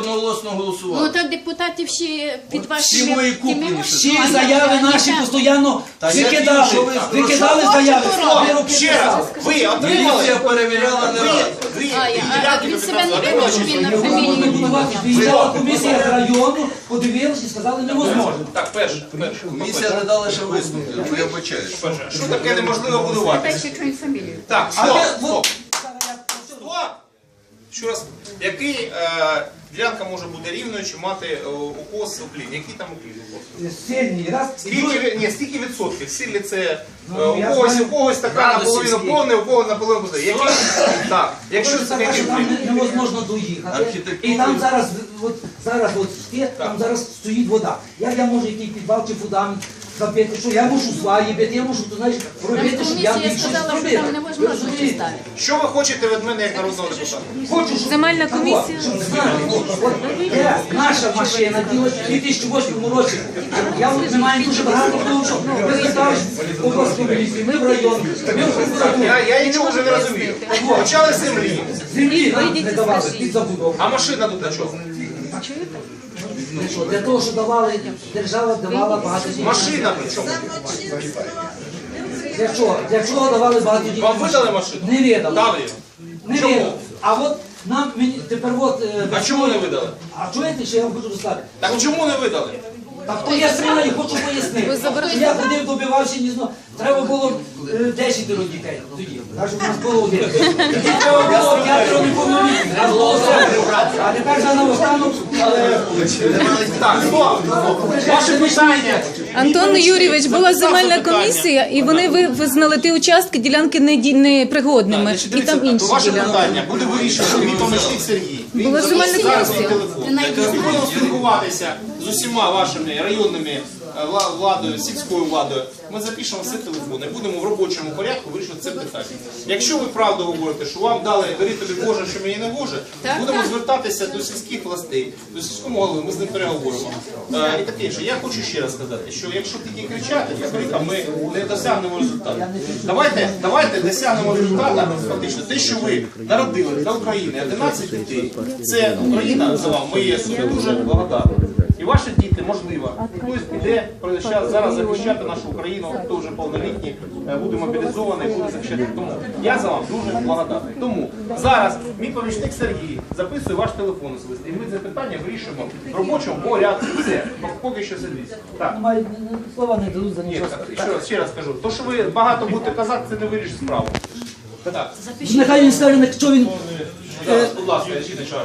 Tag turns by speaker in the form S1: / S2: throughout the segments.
S1: одноголосно
S2: Ну так депутатів ще під вашими...
S1: всі мої
S2: тими
S1: всі
S2: Ну,
S3: Всі заяви наші постійно
S1: я
S3: викидали.
S1: тільки що ви-
S3: Викидали заяви. Дві
S4: Ще раз, ви отримали,
S1: Міліція перевіряла не раз.
S2: А, я- він себе не
S4: 15
S2: вибачив, він на фамілію
S3: Будувати.
S2: поміняв.
S3: Приїжджала комісія з району, подивилась і сказали неможливо.
S4: Так, перше, перше.
S1: Комісія не дала ще виступити, я вибачаюсь.
S4: Перше, що таке неможливо будувати?
S2: Та ще чують фамілію.
S4: Так,
S3: А
S4: стоп, стоп, стоп. Ще раз, який е, ділянка може бути рівною чи мати е, укос уклін? Який там уклін укос?
S3: Сильний, раз.
S4: Скільки, ви- ні, скільки відсотків? Сильні це е,
S3: Ну,
S4: у
S3: я
S4: когось,
S3: знаю.
S4: у когось така
S1: Градусів
S4: наполовину
S1: скільки?
S4: повний, у когось наполовину пустий. Який? Так, якщо це такий
S3: що там не- невозможно доїхати.
S1: Архітектури.
S3: І там зараз, от, зараз от є, там зараз стоїть вода. Як я можу який підвал чи фундамент забити, що я мушу сваї я мушу, то, знаєш, робити, щоб я міг щось
S2: що
S3: зробити. Ви розумієте?
S4: Що ви хочете від мене як народного депутата?
S3: Хочу, щоб...
S5: Земельна комісія.
S3: щоб знати, от, де наша машина ділась у 2008 році. Я от, ми маємо дуже багато того, що ви звертались в обласну комісію, ми в район, ми в прокуратуру.
S4: Я, я нічого вже не розумію. Почали з землі,
S3: Землі нам не давали під забудову.
S4: а машина тут для чого?
S3: Що, Для того, що давали, держава давала багато дітей.
S4: Машина при чому?
S3: Для чого? Для чого давали багато дітей?
S4: Вам видали машину?
S3: Не видали.
S4: Дали.
S3: Не
S4: Чому?
S3: видали. А от нам мені тепер от... е,
S4: А чому не видали?
S3: А чуєте, що я вам хочу розказати?
S4: Так чому не видали?
S3: Так пояснила і хочу пояснити. Я ходив, добивався, не знаю. Треба було е, 10 дітей тоді. Навіть у нас було один. Тоді треба було п'ятеро неповнолітніх. Було. А тепер за але
S4: Так, стоп! Ваше питання.
S5: Антон Юрійович, була земельна комісія, і вони ви- визнали ті участки ділянки не непригодними,
S4: Значить,
S5: і
S4: дивіться,
S5: там інші
S4: ваше
S5: ділянки.
S4: питання буде вирішувати мій помічник Сергій.
S5: Була земельна комісія.
S4: телефон. Будемо спілкуватися з усіма вашими районними е, владою, сільською владою. Ми запишемо все телефони, будемо в робочому порядку вирішувати це питання. Якщо ви правду говорите, що вам дали бери тобі Боже, що мені не Боже, будемо звертатися до сільських властей, до сільського голови, ми з ним переговоримо. Е, І таке інше. Я хочу ще раз сказати, що якщо тільки кричати, то ми не досягнемо результату. Давайте, давайте досягнемо результату. Фактично, те, що ви народили для України 11 дітей, це Україна за вами. Ми є дуже благодарні. І ваші діти, можливо, хтось піде зараз захищати нашу Україну, хто вже повнолітній, е, буде мобілізований, буде захищати. Тому я за вам дуже благодарний. Тому зараз мій помічник Сергій записує ваш телефон особистий, і ми це питання вирішимо в робочому порядку. Все, поки що сидіть. Так.
S3: слова не дадуть за нічого.
S4: ще раз, ще раз кажу. То, що ви багато будете казати, це не вирішить справу. Так,
S3: Нехай він скаже, якщо він
S4: будь ласка, жіночка.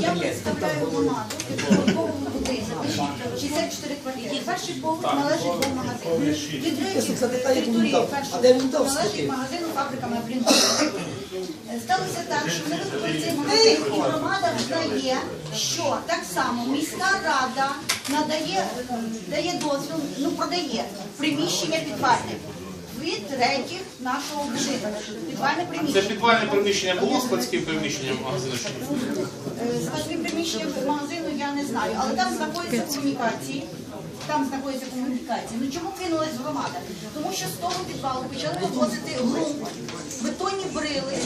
S6: Я представляю громаду. 64 квартири. Перший поверх належить двом магазинам. Від третій території першого належить магазину фабрика меблін. Сталося так, що ми викупили цей магазин, і громада визнає, що так само міська рада надає дає дозвіл, ну продає приміщення підвальне від третіх нашого будинку. Підвальне
S4: Це підвальне приміщення було складським приміщенням магазину? чи ні?
S6: Е, магазину я не знаю, але там знаходяться комунікації. Там знаходяться комунікації. Ну чому кинулась громада? Тому що з того підвалу почали вивозити ґрунт, бетонні брили.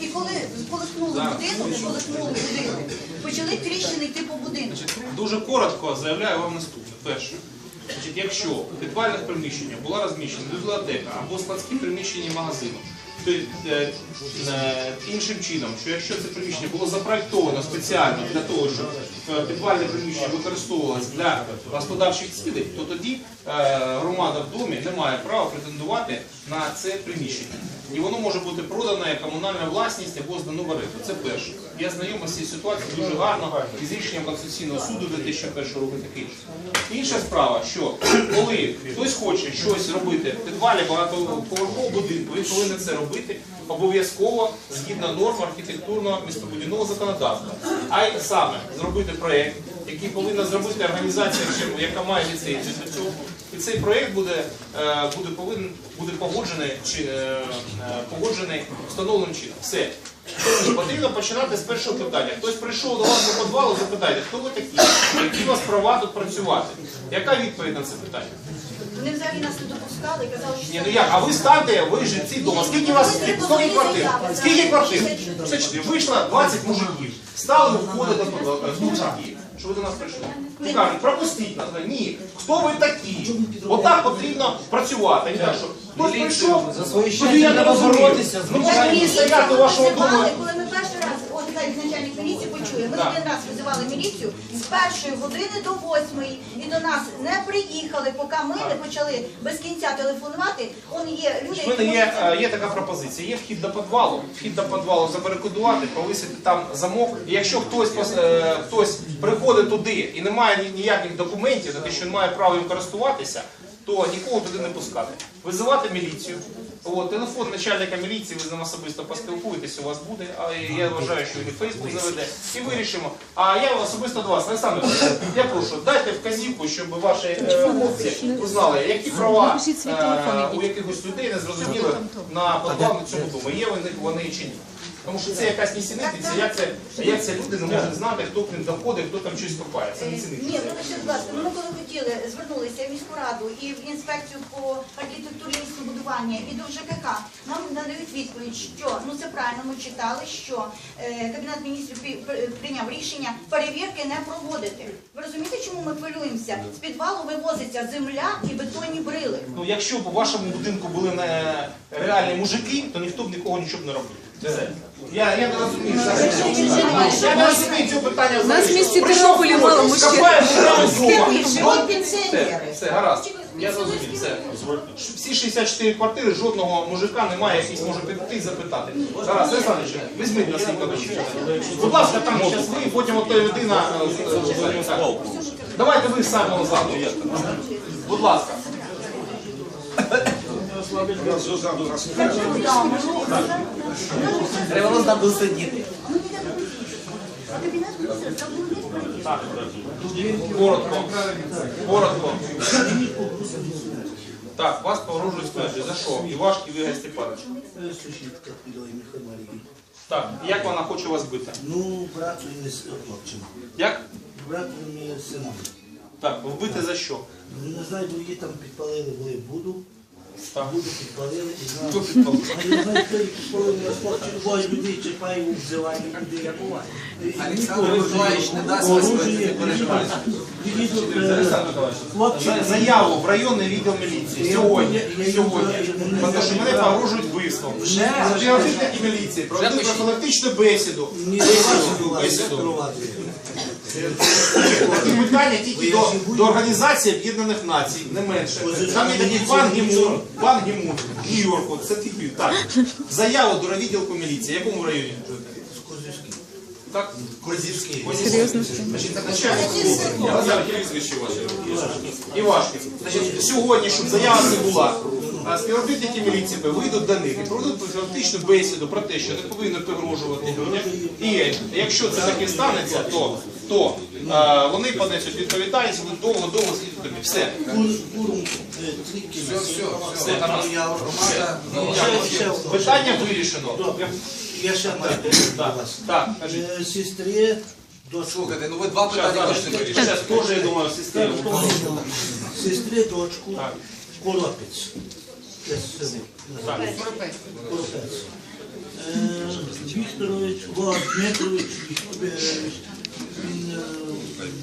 S6: І коли колихнули будинок, колихнули будинок, почали тріщини йти по будинку.
S4: Дуже коротко заявляю вам наступне. Перше. Значить, якщо в підвальних приміщеннях була розміщена бібліотека або складські приміщення магазину, то е, е, іншим чином, що якщо це приміщення було запроектовано спеціально для того, щоб е, підвальне приміщення використовувалось для господарчих цілей, то тоді громада в домі не має права претендувати на це приміщення. І воно може бути продано як комунальна власність або здано в оренду. Це перше. Я знайомий з цією ситуацією дуже гарно із рішенням Конституційного суду 2001 року таке інше. Інша справа, що коли хтось хоче щось робити в підвалі багатоповерхового будинку, він повинен це робити обов'язково згідно норм архітектурного містобудівного законодавства. А й саме зробити проєкт, який повинна зробити організація, яка має ліцензію для цього. І цей проєкт буде, е, буде, повинен, буде погоджений, чи, е, е, погоджений встановленим чином. Все. Тобто Потрібно починати з першого питання. Хтось прийшов до вас до підвалу, запитайте, хто ви такі, які у вас права тут працювати? Яка відповідь на це питання?
S6: Вони взагалі нас не допускали і казали, що
S4: Ні, ну як, а ви станьте, ви жильці дома. Скільки у вас скільки квартир? Скільки квартир? 64. Вийшло 20 мужиків. Стали входити з мужики. Що ви до нас прийшли? Ти кажуть, пропустіть нас. Ні. Хто ви такі? Отак потрібно працювати. Не так, що хтось прийшов,
S3: За свої
S4: тоді
S3: щастя
S4: не
S3: треба боротися.
S4: Ну, може мені стояти у вашого дому.
S6: Визивали, коли ми перший раз, от хай начальник міліції ми
S4: Так.
S6: визивали міліцію з першої години до восьмої, і до нас не приїхали, поки ми не почали без кінця телефонувати. Он є люди,
S4: У мене
S6: які
S4: є,
S6: можуть
S4: е, є така пропозиція. Є вхід до підвалу, вхід до підвалу забарикадувати, повисити там замок. І якщо хтось пос- е, хтось приходить туди і не має ні- ніяких документів, за те, що не має права їм користуватися, то нікого туди не пускати. Визивати міліцію. От, телефон начальника міліції, ви з ним особисто поспілкуєтесь, у вас буде. А я вважаю, що він і Фейсбук заведе. І вирішимо. А я особисто до вас, Олександр, я прошу, дайте вказівку, щоб ваші е, хлопці узнали, які права е, у якихось людей не зрозуміли на підвал на цьому дому. Є вони, вони чи ні. Тому що це якась нісенітниця, як це, як це люди не можуть знати, хто к ним доходить, хто там щось копає. Це
S6: Ні,
S4: нісенітниця.
S6: вибачте, будь ласка, ну, ми коли хотіли, звернулися в міську раду і в інспекцію по архітектурі і містобудування і до ЖКХ, нам надають відповідь, що ну це правильно, ми читали, що е, Кабінет міністрів прийняв рішення перевірки не проводити. Ви розумієте, чому ми хвилюємося? З підвалу вивозиться земля і бетонні брили.
S4: Ну, якщо б у вашому будинку були не реальні мужики, то ніхто б нікого нічого б не робив. Я, я не розумію. Я не розумію цього питання.
S5: Нас в місті Тернополі мало мужчин.
S6: Живуть
S4: Все,
S6: пенсіонери.
S4: все, гаразд. Я зрозумів. Все. Всі 64 квартири, жодного мужика немає, якийсь може підійти і запитати. Гаразд, Олександрович, візьміть на свій кадочок. Будь ласка, там зараз ви, потім от той людина е, з- так. Давайте ви самого заду. Будь ласка.
S1: Треба нас там досидіти.
S6: Кабінет міністрів
S4: Так. Коротко. Коротко. Так, вас погрожують смертю. За що? Івашки Ігор Степанович.
S7: Сусідка підої
S4: Так, як вона хоче вас бити?
S7: Ну, брату і не хлопчину.
S4: Як?
S7: Брату і сином.
S4: Так, вбити за що?
S7: Не знаю, бо її там підпалили, були буду.
S4: Так.
S7: Буду підпалили і.
S4: Хто підпалив?
S7: А я не знаю, хто їх підпалив, я хлопчик двоє людей чіпає, взиває куди я буваю.
S1: Олександр Миколаївич не дасть вас не переживайте.
S4: Заяву в районний відділ міліції сьогодні. Сьогодні. Тому що мене погрожують вбивством. Співробітники міліції проведуть профілактичну бесіду. Бесіду.
S7: ваші була,
S4: Бесіду.
S7: керувати.
S4: Такі питання тільки до, до Організації Об'єднаних Націй, не менше. Там є такий пан Гімун, пан Гімун, Нью-Йорку, це типів. Так. Заяву до відділку міліції. В Якому районі?
S7: Козівський.
S4: Так?
S7: Козівський.
S5: Серйозно?
S4: Значить, так, начальник служби. Я знаю, прізвище ваше. Івашків. Значить, сьогодні, щоб заява не була, а співробітники міліції вийдуть до них і проведуть профілактичну бесіду про те, що не повинно погрожувати людям. І якщо це таке станеться, то, то а, вони понесуть відповідальність, будуть довго-довго тобі. Все.
S7: Курум, е, тільки.
S4: Все,
S1: громада.
S7: Ще-
S4: Питання вирішено.
S7: Я ще маю вас.
S4: так.
S7: Е, Сестрі
S1: Слухайте, ну ви два питання точно вирішили.
S4: Зараз теж, я думаю, система.
S7: сестрі дочку. Коропець. Вікторович, Влад Дмитрович, він,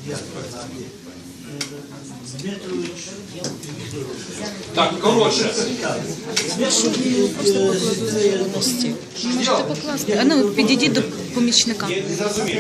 S7: як казати, Дмитрович, Вікторович.
S4: Так, коротше.
S5: Можете покласти. А ну, підійдіть до помічника.
S4: Я не зрозумів.